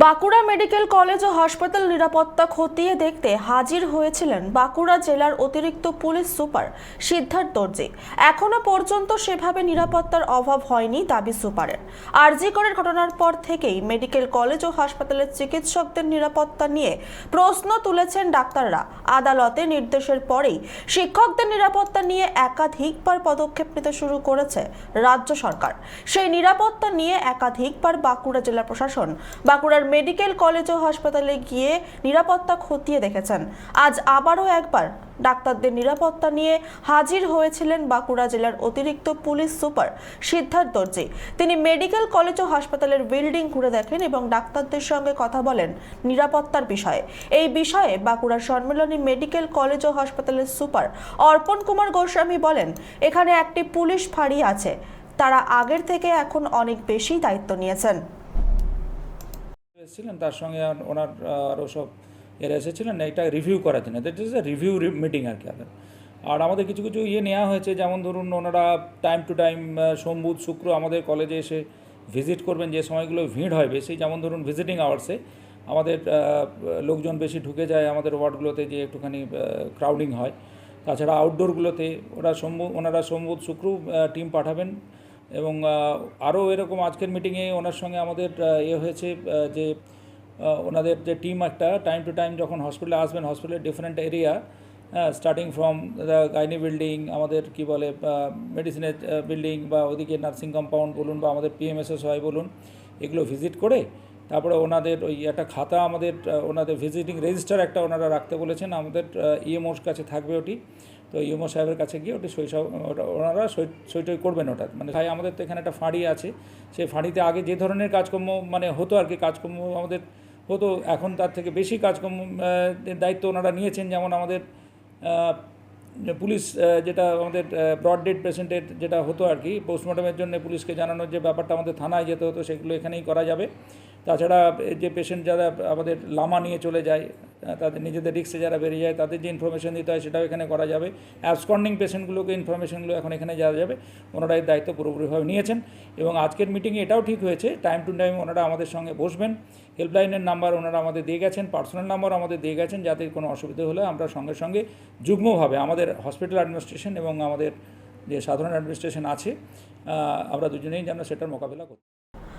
Bankura medical college ও হাসপাতাল নিরাপত্তা খতিয়ে দেখতে হাজির হয়েছিলেন বাঁকুড়া জেলার অতিরিক্ত পুলিশ সুপার সিদ্ধার্থ দর্জি। এখনও পর্যন্ত সেভাবে নিরাপত্তার অভাব হয়নি দাবি সুপারের। আরজি করের ঘটনার পর থেকেই মেডিকেল কলেজ ও হাসপাতালের চিকিৎসকদের নিরাপত্তা নিয়ে প্রশ্ন তুলেছেন ডাক্তাররা। আদালতে নির্দেশের পরেই শিক্ষকদের নিরাপত্তা নিয়ে একাধিকবার পদক্ষেপ নিতে শুরু করেছে রাজ্য সরকার। সেই নিরাপত্তা নিয়ে একাধিকবার বাঁকুড়া জেলা প্রশাসন, বাঁকুড়ার মেডিকেল কলেজ ও হাসপাতালে গিয়ে নিরাপত্তা খতিয়ে দেখেছেন। আজ আবারও একবার ডাক্তারদের নিরাপত্তা নিয়ে হাজির হয়েছিলেন বাঁকুড়া জেলার অতিরিক্ত পুলিশ সুপার সিদ্ধার্থ দর্জি। তিনি মেডিকেল কলেজ ও হাসপাতালের বিল্ডিং ঘুরে দেখেন এবং ডাক্তারদের সঙ্গে কথা বলেন নিরাপত্তার বিষয়ে। এই বিষয়ে বাঁকুড়া সম্মেলনী মেডিকেল কলেজ ও হাসপাতালের সুপার অর্পণ কুমার গোস্বামী বলেন, এখানে একটি পুলিশ ফাঁড়ি আছে। তারা আগের থেকে এখন অনেক বেশি দায়িত্ব নিয়েছেন। এসেছিলেন, তার সঙ্গে ওনার আরও সব এরা এসেছিলেন, এটা রিভিউ করার জন্য। That is a review meeting আর কি আমাদের। আর আমাদের কিছু কিছু ইয়ে নেওয়া হয়েছে, যেমন ধরুন ওনারা টাইম টু টাইম সোম, বুধ, শুক্র আমাদের কলেজে এসে ভিজিট করবেন, যে সময়গুলো ভিড় হয় বেশি। যেমন ধরুন ভিজিটিং আওয়ার্সে আমাদের লোকজন বেশি ঢুকে যায় আমাদের ওয়ার্ডগুলোতে যে একটুখানি ক্রাউডিং হয়। তাছাড়া আউটডোরগুলোতে ওরা সোম, ওনারা সোম, বুধ, শুক্র টিম পাঠাবেন। এবং আরও এরকম আজকের মিটিংয়ে ওনার সঙ্গে আমাদের এ ইয়ে হয়েছে যে ওনাদের যে টিম একটা টাইম টু টাইম যখন হসপিটালে আসবেন হসপিটালের different area starting from gynae building আমাদের কি বলে মেডিসিনের বিল্ডিং বা ওদিকে নার্সিং কম্পাউন্ড বলুন বা আমাদের পিএমএসএস হয় বলুন, এগুলো ভিজিট করে তারপরে ওনাদের ওই একটা খাতা আমাদের ওনাদের ভিজিটিং রেজিস্টার একটা ওনারা রাখতে বলেছেন, আমাদের ইএমওর কাছে থাকবে ওটি। তো ইউমো সাহেবের কাছে গিয়ে ওটি সই ওটা ওনারা সই, সইটই করবেন ওটা। মানে ভাই, আমাদের তো এখানে একটা ফাঁড়ি আছে, সেই ফাঁড়িতে আগে যে ধরনের কাজকর্ম মানে হতো আর কি, কাজকর্ম আমাদের হতো, এখন তার থেকে বেশি কাজকর্ম দায়িত্ব ওনারা নিয়েছেন। যেমন আমাদের পুলিশ যেটা আমাদের ব্রড ডেড পেশেন্টের যেটা হতো আর কি পোস্টমর্টমের জন্য পুলিশকে জানানোর যে ব্যাপারটা আমাদের থানায় যেতে হতো, সেগুলো এখানেই করা যাবে। তাছাড়া যে পেশেন্ট যারা আমাদের লামা নিয়ে চলে যায় তাদের নিজেদের রিক্সে যারা বেরিয়ে যায়, তাদের যে ইনফরমেশন দিতে হয় সেটাও এখানে করা যাবে। অ্যাবসকন্ডিং পেশেন্টগুলোকে ইনফরমেশনগুলো এখন এখানে যাওয়া যাবে। ওনারা এই দায়িত্ব পুরোপুরিভাবে নিয়েছেন এবং আজকের মিটিংয়ে এটাও ঠিক হয়েছে। টাইম টু টাইম ওনারা আমাদের সঙ্গে বসবেন। হেল্পলাইনের নাম্বার ওনারা আমাদের দিয়ে গেছেন পার্সোনাল নাম্বার আমাদের দিয়ে গেছেন যাতে কোনো অসুবিধা হলে আমরা সঙ্গে সঙ্গে যুগ্মভাবে আমাদের হসপিটাল অ্যাডমিনিস্ট্রেশন এবং আমাদের যে সাধারণ অ্যাডমিনিস্ট্রেশন আছে আমরা দুজনেই যেন সেটার মোকাবিলা করি।